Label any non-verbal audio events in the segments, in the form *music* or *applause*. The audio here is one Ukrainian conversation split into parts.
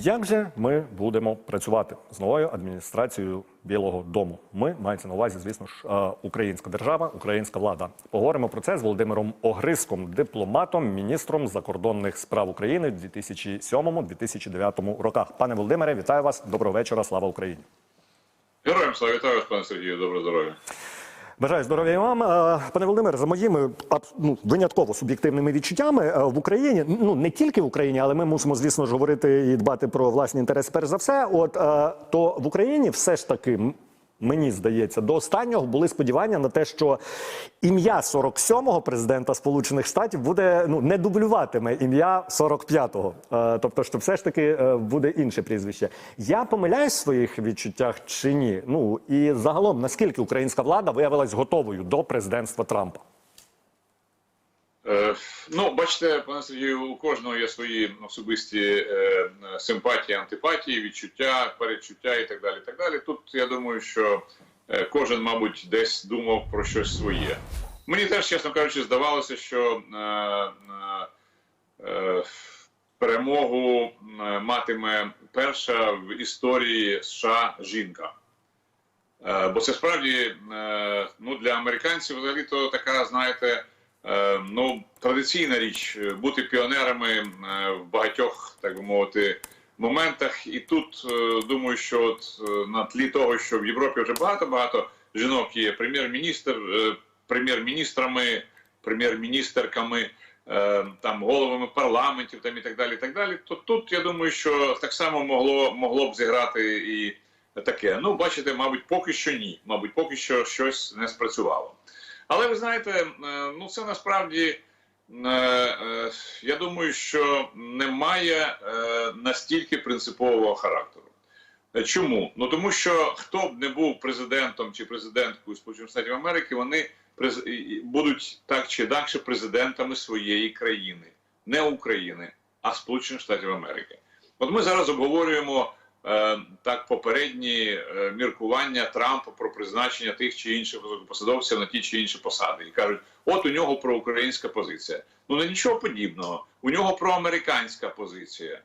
Як же ми будемо працювати з новою адміністрацією Білого Дому? Ми мається на увазі, звісно ж, е, українська держава, українська влада. Поговоримо про це з Володимиром Огриском, дипломатом, міністром закордонних справ України в 2007-2009 роках. Пане Володимире, вітаю вас. Доброго вечора. Слава Україні. Героям слава вітаю вас, пане Сергію. Доброго здоров'я. Бажаю здоров'я і вам, Е, пане Володимире. За моїми ну, винятково суб'єктивними відчуттями е, в Україні, ну не тільки в Україні, але ми мусимо, звісно ж, говорити і дбати про власні інтереси. Перш за все, от е, то в Україні все ж таки. Мені здається, до останнього були сподівання на те, що ім'я 47-го президента Сполучених Штатів буде ну не дублюватиме ім'я 45-го. Е, тобто, що все ж таки е, буде інше прізвище. Я помиляюсь в своїх відчуттях чи ні? Ну і загалом, наскільки українська влада виявилась готовою до президентства Трампа? Е, ну, бачите, пане Сергію, у кожного є свої особисті е, симпатії, антипатії, відчуття, передчуття і так далі. Так далі. Тут я думаю, що е, кожен, мабуть, десь думав про щось своє. Мені теж, чесно кажучи, здавалося, що перемогу матиме перша в історії США жінка. Бо це справді ну, для американців взагалі то така, знаєте, ну, традиційна річ е, бути піонерами е, в багатьох, так би мовити, моментах. І тут е, думаю, що от е, на тлі того, що в Європі вже багато-багато жінок є прем'єр-міністр, е, прем'єр-міністрами, прем'єр-міністерками. е, Там головами парламентів там і так далі. і так далі. То тут я думаю, що так само могло могло б зіграти і таке. Ну, бачите, мабуть, поки що ні. Мабуть, поки що щось не спрацювало. Але ви знаєте, е, ну це насправді. е, е, Я думаю, що немає настільки принципового характеру. Чому? Ну тому що хто б не був президентом чи президенткою Сполучених Штатів Америки, вони будуть так чи інакше президентами своєї країни, не України, а Сполучених Штатів Америки. От ми зараз обговорюємо так попередні е, міркування Трампа про призначення тих чи інших посадовців на ті чи інші посади, і кажуть, от у нього проукраїнська позиція. Ну не нічого подібного. У нього проамериканська позиція,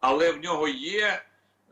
але в нього є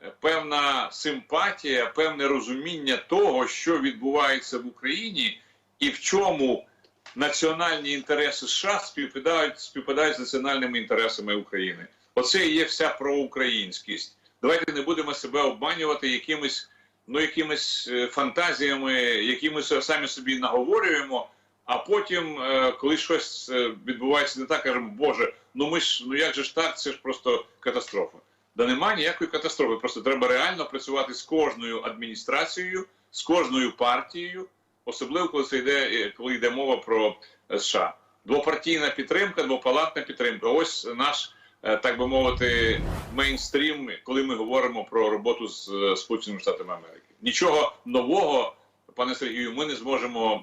е, певна симпатія, певне розуміння того, що відбувається в Україні, і в чому національні інтереси США співпадають, співпадають з національними інтересами України. Оце і є вся проукраїнськість. Давайте не будемо себе обманювати якимись, ну якимись е, фантазіями, які ми самі собі наговорюємо. А потім, е, коли щось е, відбувається не так, кажемо, Боже, ну ми ж ну як же ж так, це ж просто катастрофа. Да немає ніякої катастрофи. Просто треба реально працювати з кожною адміністрацією, з кожною партією, особливо коли це йде, коли йде мова про США. Двопартійна підтримка, двопалатна підтримка. Ось наш, так би мовити, мейнстрім, коли ми говоримо про роботу з е, Сполученими Штатами Америки. Нічого нового, пане Сергію, ми не зможемо е,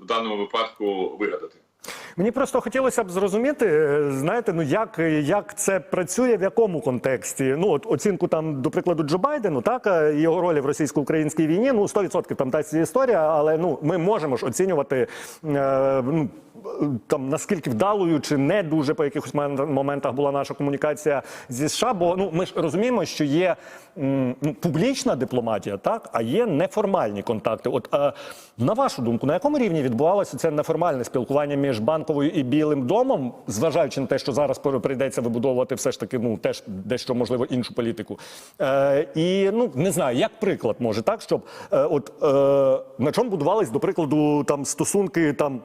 в даному випадку вигадати. Мені просто хотілося б зрозуміти, е, знаєте, ну як, як це працює, в якому контексті. Ну, от оцінку там, до прикладу, Джо Байдену, так е, його ролі в російсько-українській війні. Ну, 100% там та ця історія, але ну ми можемо ж оцінювати е, ну, там наскільки вдалою чи не дуже по якихось моментах була наша комунікація зі США. Бо ну ми ж розуміємо, що є м, ну, публічна дипломатія, так а є неформальні контакти. От е, на вашу думку, на якому рівні відбувалося це неформальне спілкування між банковою і білим домом, зважаючи на те, що зараз прийдеться вибудовувати все ж таки, ну теж дещо можливо іншу політику. Е, і ну не знаю, як приклад може так, щоб е, от е, на чому будувались, до прикладу, там стосунки там.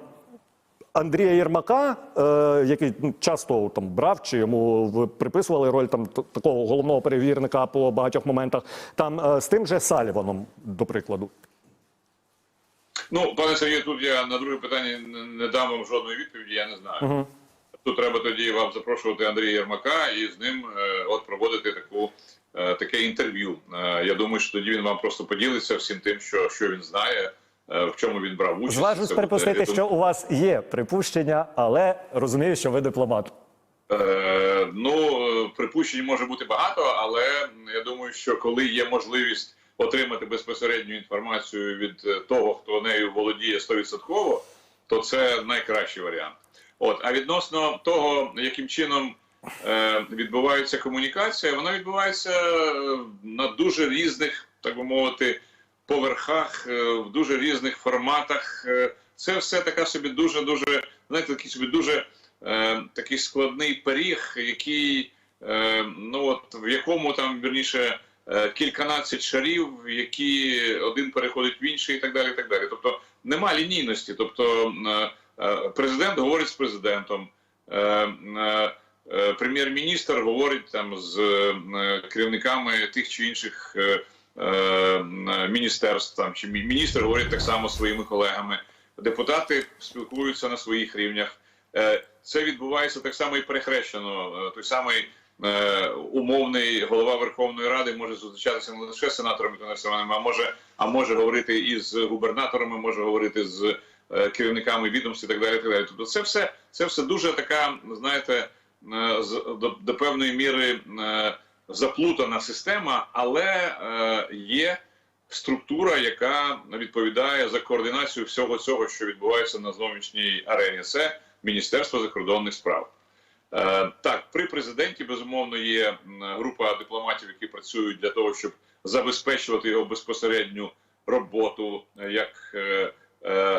Андрія Єрмака, е, який ну, часто там брав чи йому приписували роль там такого головного перевірника по багатьох моментах, там е, з тим же Саліваном, до прикладу. Ну, пане Сергію, тут я на друге питання не- дам вам жодної відповіді, я не знаю. Тут треба тоді вам запрошувати Андрія Єрмака і з ним е, от проводити таку, е, таке інтерв'ю. Е, я думаю, що тоді він вам просто поділиться всім тим, що, що він знає, е, в чому він брав участь. Зважусь припустити, я що думаю, у вас є припущення, але розумію, що ви дипломат. Е, ну, припущень може бути багато, але я думаю, що коли є можливість отримати безпосередню інформацію від е, того, хто нею володіє 100%, то це найкращий варіант. От, а відносно того, яким чином е, відбувається комунікація, вона відбувається е, на дуже різних, так би мовити, поверхах, е, в дуже різних форматах. Це все така собі дуже дуже знаєте, такий собі дуже е, такий складний пиріг, який е, ну от в якому там вірніше кільканадцять шарів, які один переходить в інший, і так далі. І так далі. Тобто нема лінійності. Тобто е, е, президент говорить з президентом. Е, е, е, Прем'єр-міністр говорить там з е, керівниками тих чи інших е, е, міністерств, там чи міністр говорить так само своїми колегами. Депутати спілкуються на своїх рівнях. Е, Це відбувається так само і перехрещено. Е, Той самий е, умовний голова Верховної Ради може зустрічатися не лише з сенаторами та національними, а може, а може говорити і з губернаторами, може говорити з е, керівниками відомств і так далі. Так далі. Тобто, це все це все дуже така, знаєте, е, до, до певної міри е, заплутана система, але е, є структура, яка відповідає за координацію всього цього, що відбувається на зовнішній арені. Це Міністерство закордонних справ. Е, Так, при президенті безумовно є група дипломатів, які працюють для того, щоб забезпечувати його безпосередню роботу е, як е,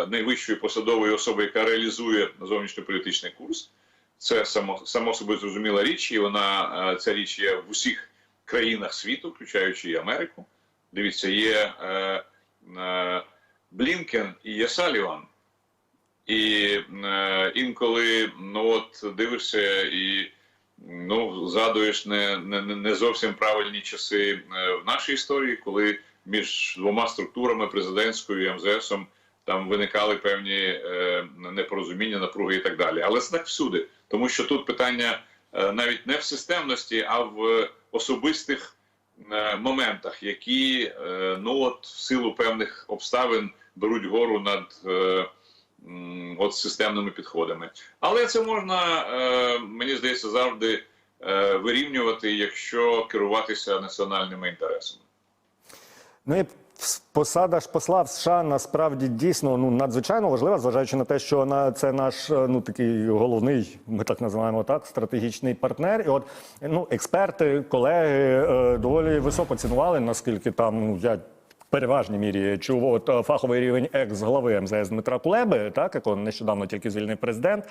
найвищої посадової особи, яка реалізує зовнішньополітичний курс. Це само само собою зрозуміла річ, і вона ця річ є в усіх країнах світу, включаючи і Америку. Дивіться, є е, Блінкен і є Саліван. І е, інколи ну от дивишся і ну згадуєш не, не, не- зовсім правильні часи е, в нашій історії, коли між двома структурами президентською і МЗСом там виникали певні е, непорозуміння, напруги і так далі. Але це так всюди, тому що тут питання е, навіть не в системності, а в особистих е, моментах, які е, ну от в силу певних обставин беруть гору над. Е, от системними підходами. Але це можна, е, мені здається, завжди е, вирівнювати, якщо керуватися національними інтересами. Ну і посада ж посла в США насправді дійсно ну надзвичайно важлива, зважаючи на те, що на це наш е, ну такий головний, ми так називаємо так, стратегічний партнер. І от ну експерти, колеги е, доволі високо цінували, наскільки там ну я. Переважній мірі чув от е, фаховий рівень екс-глави МЗС Дмитра Кулеби, так якого нещодавно тільки звільнив президент,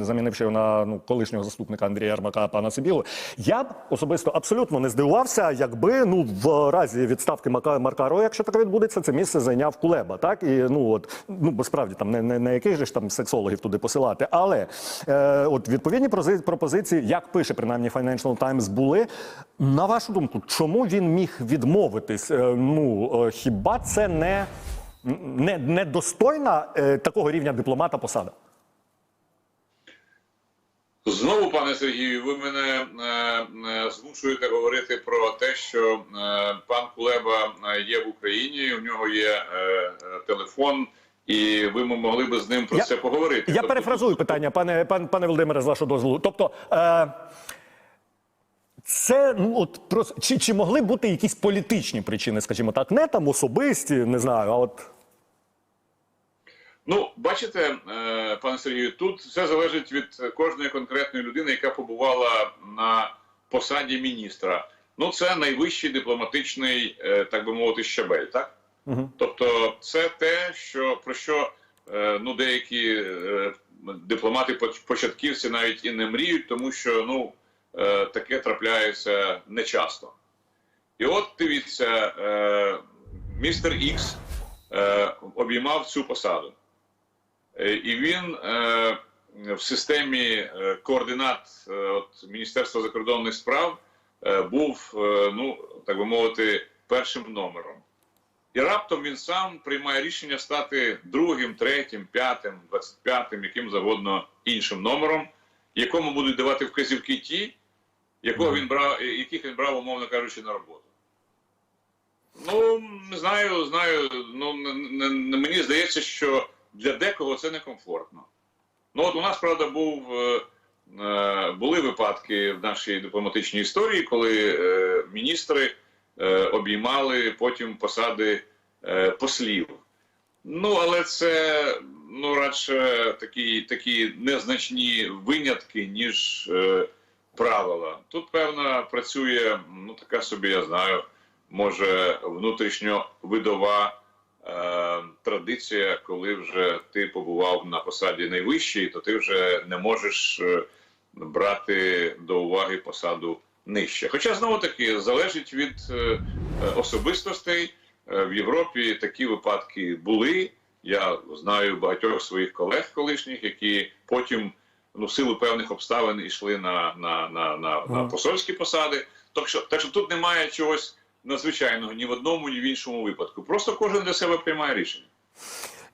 замінивши на ну колишнього заступника Андрія Ярмака, пана Сибілу. Я б особисто абсолютно не здивувався, якби ну в разі відставки Маркаро, якщо таке відбудеться, це місце зайняв Кулеба. Так і ну от ну бо справді там не, не, не яких же ж там сексологів туди посилати, але е, от відповідні пропозиції, як пише принаймні Financial Times, були на вашу думку, чому він міг відмовитись? Е, ну е, хіба це не, не, недостойна е, такого рівня дипломата посада? Знову, пане Сергію, ви мене е, е, змушуєте говорити про те, що е, пан Кулеба е, є в Україні, у нього є е, телефон, і ви могли би з ним про Я- це поговорити. Я Тобто, перефразую питання, пане, пан, пане Володимире, з вашого дозволу. Тобто, е, це ну от просто чи, чи могли бути якісь політичні причини, скажімо так, не там особисті, не знаю, а от Ну, бачите, е, пане Сергію, тут все залежить від кожної конкретної людини, яка побувала на посаді міністра. Ну, це найвищий дипломатичний, е, так би мовити, щабель, так? Угу. Тобто, це те, що про що е, ну деякі дипломати початківці навіть і не мріють, тому що ну таке трапляється нечасто. І от дивіться, е, містер Ікс е, обіймав цю посаду. Е, І він е, в системі е, координат е, от, Міністерства закордонних справ е, був, е, ну так би мовити, першим номером. І раптом він сам приймає рішення стати другим, третім, п'ятим, двадцять п'ятим, яким завгодно іншим номером, якому будуть давати вказівки ті, якого він брав, яких він брав, умовно кажучи, на роботу. Ну, не знаю, знаю. Ну не, не, не- мені здається, що для декого це некомфортно. Ну, от у нас, правда, був, е, е, були випадки в нашій дипломатичній історії, коли е, міністри е, обіймали потім посади е, послів. Ну, але це ну, радше такі, такі незначні винятки, ніж, е, правила. Тут певна працює, ну така собі, я знаю, може внутрішньовидова е, традиція, коли вже ти побував на посаді найвищій, то ти вже не можеш е, брати до уваги посаду нижче. Хоча знову таки залежить від е, особистостей. Е, В Європі такі випадки були. Я знаю багатьох своїх колег колишніх, які потім ну, в силу певних обставин йшли на, на, на, на, на посольські посади. Так що, так що тут немає чогось надзвичайного ні в одному, ні в іншому випадку. Просто кожен для себе приймає рішення.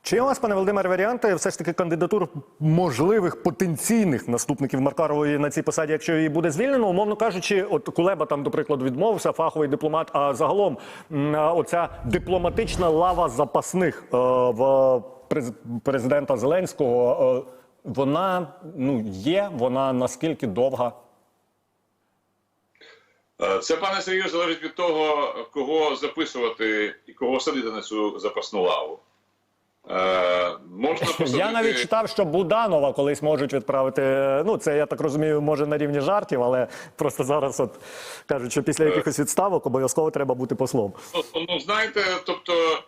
Чи є у вас, пане Володимире, варіанти все ж таки кандидатур можливих потенційних наступників Маркарової на цій посаді, якщо її буде звільнено? Умовно кажучи, от Кулеба там, до прикладу, відмовився, фаховий дипломат. А загалом оця дипломатична лава запасних е, в през- президента Зеленського. Е, вона ну є, вона наскільки довга? Е, Це, пане Сергію, залежить від того, кого записувати і кого садити на цю запасну лаву. Е, можна *laughs* посадити... Я навіть читав, що Буданова колись можуть відправити. е, Ну, це я так розумію, може на рівні жартів, але просто зараз, от кажуть, що після якихось відставок обов'язково треба бути послом. Ну, ну знаєте, тобто, е,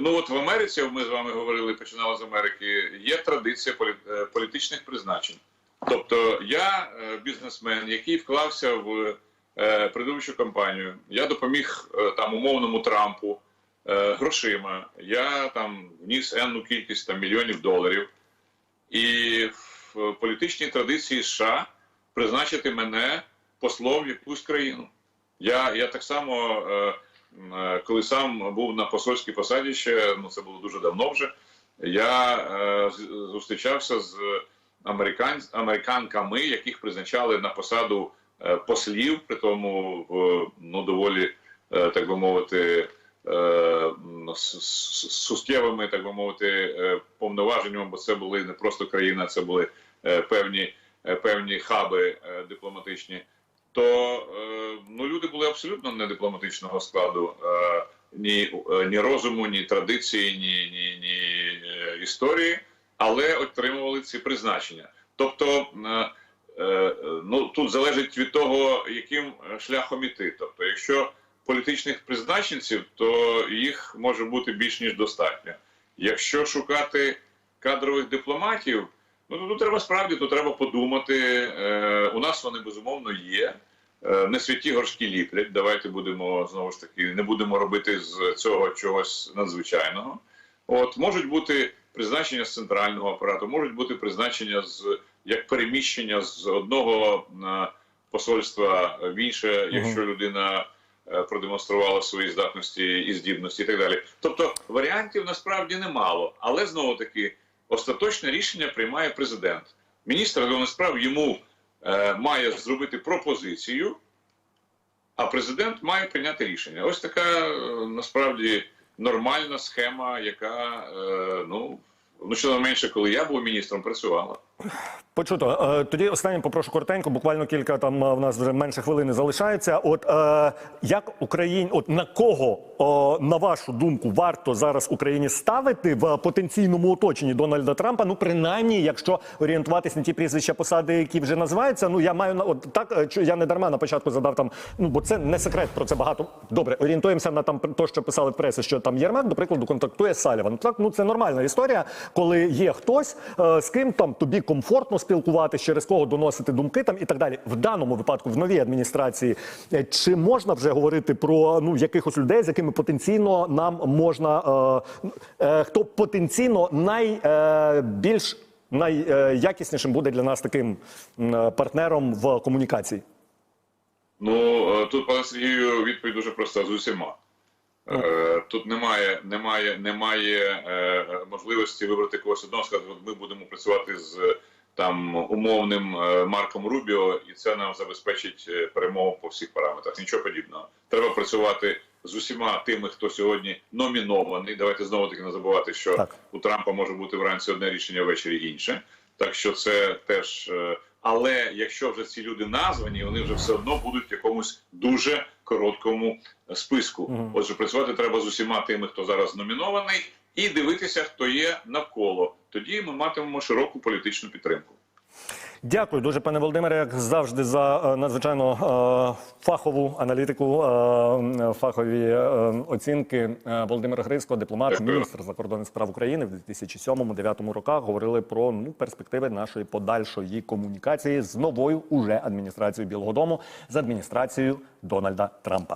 ну от в Америці, ми з вами говорили, починали з Америки, є традиція е, політичних призначень. Тобто, я е, бізнесмен, який вклався в е, предвиборчу кампанію, я допоміг е, там умовному Трампу е, грошима, я там вніс енну кількість там мільйонів доларів. І в політичній традиції США призначити мене послом в якусь країну. Я, я так само, е, е, коли сам був на посольській посаді, ще ну це було дуже давно вже. Я е, зустрічався з американ, американками, яких призначали на посаду е, послів, при тому в ну доволі е, так би мовити. е, суттєвими, так би мовити, е, повноваженнями, бо це були не просто країна, це були е, певні, е, певні хаби е, дипломатичні то е, ну, люди були абсолютно не дипломатичного складу. Е, ні, е, ні розуму, ні традиції, ні, ні, ні історії, але отримували ці призначення. Тобто, ну тут залежить від того, яким шляхом іти. Тобто, якщо політичних призначенців, то їх може бути більш ніж достатньо. Якщо шукати кадрових дипломатів, ну тут треба справді то треба подумати. Е, у нас вони безумовно є. Е, Не святі горшки ліплять. Давайте будемо знову ж таки, не будемо робити з цього чогось надзвичайного. От можуть бути призначення з центрального апарату, можуть бути призначення з як переміщення з одного е, посольства в інше, якщо людина е, продемонструвала свої здатності і здібності, і так далі. Тобто варіантів насправді немало, але знову таки остаточне рішення приймає президент. Міністр закордонних справ йому е, має зробити пропозицію, а президент має прийняти рішення. Ось така е, насправді нормальна схема, яка е, ну. Ну, щонайменше, менше, коли я був міністром, працювала. Почуто. Е, Тоді останнє попрошу коротенько, буквально кілька там е, в нас вже менше хвилини залишається. От е, як Україн, от на кого, на вашу думку, варто зараз Україні ставити в потенційному оточенні Дональда Трампа? Ну, принаймні, якщо орієнтуватись на ті прізвища посади, які вже називаються. Ну я маю на от так, я не дарма на початку задав там. Ну бо це не секрет, про це багато. Добре, орієнтуємося на там то, що писали в пресі, що там Єрмак, до прикладу, контактує з Саліван. Так, ну це нормальна історія, коли є хтось, з ким там тобі комфортно спілкуватися, через кого доносити думки там і так далі. В даному випадку, в новій адміністрації, е, чи можна вже говорити про ну якихось людей, з якими потенційно нам можна е, е, хто потенційно найбільш найякіснішим буде для нас таким е, партнером в комунікації? Ну е, тут, пане Сергію, відповідь дуже проста з усіма. Е, Тут немає, немає, немає е, можливості вибрати когось одного, сказати, ми будемо працювати з там умовним е, Марком Рубіо, і це нам забезпечить е, перемогу по всіх параметрах. Нічого подібного. Треба працювати з усіма тими, хто сьогодні номінований. Давайте знову таки не забувати, що Так. у Трампа може бути вранці одне рішення, ввечері інше. Так що це теж. е, Але якщо вже ці люди названі, вони вже все одно будуть в якомусь дуже короткому списку. Отже, працювати треба з усіма тими, хто зараз номінований, і дивитися, хто є навколо. Тоді ми матимемо широку політичну підтримку. Дякую дуже, пане Володимире, як завжди, за е, надзвичайно е, фахову аналітику, е, фахові оцінки. Володимир Грицько, дипломат, Дякую. міністр закордонних справ України в 2007-2009 роках говорили про ну, перспективи нашої подальшої комунікації з новою уже адміністрацією Білого Дому з адміністрацією Дональда Трампа.